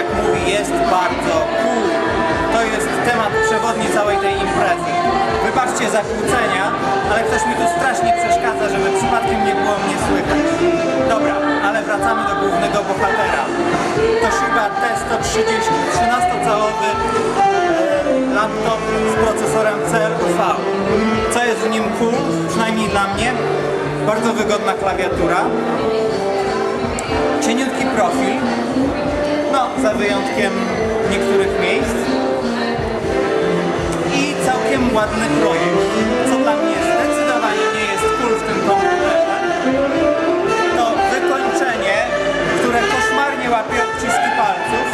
jak mówi jest bardzo cool. To jest temat przewodni całej tej imprezy. Wybaczcie zakłócenia, ale ktoś mi tu strasznie przeszkadza, żeby przypadkiem nie było mnie słychać. Dobra, ale wracamy do głównego bohatera. Toshiba T130, 13-calowy e, laptop z procesorem CLUV. Co jest w nim cool, przynajmniej dla mnie? Bardzo wygodna klawiatura, cieniutki profil, za wyjątkiem niektórych miejsc i całkiem ładny projekt, co dla mnie zdecydowanie nie jest cool w tym komputerze. To wykończenie, które koszmarnie łapie odciski palców,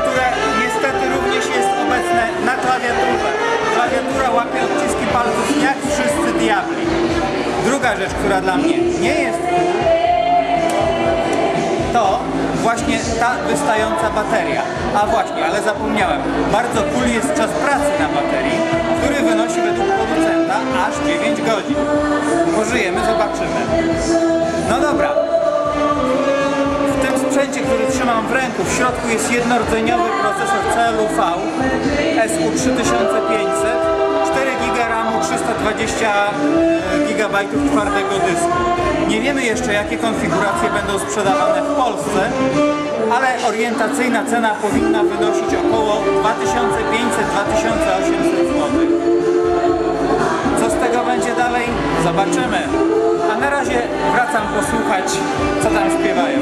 które niestety również jest obecne na klawiaturze. Klawiatura łapie odciski palców jak wszyscy diabli. Druga rzecz, która dla mnie nie jest ta wystająca bateria. A właśnie, ale zapomniałem, bardzo cool jest czas pracy na baterii, który wynosi według producenta aż 9 godzin. Pożyjemy, zobaczymy. No dobra. W tym sprzęcie, który trzymam w ręku, w środku jest jednorodzeniowy procesor CLUV SU3500, 4 GB RAMu, 320 GB twardego dysku. Nie wiemy jeszcze jakie konfiguracje będą sprzedawane w Polsce, ale orientacyjna cena powinna wynosić około 2500-2800 zł. Co z tego będzie dalej? Zobaczymy. A na razie wracam posłuchać, co tam śpiewają.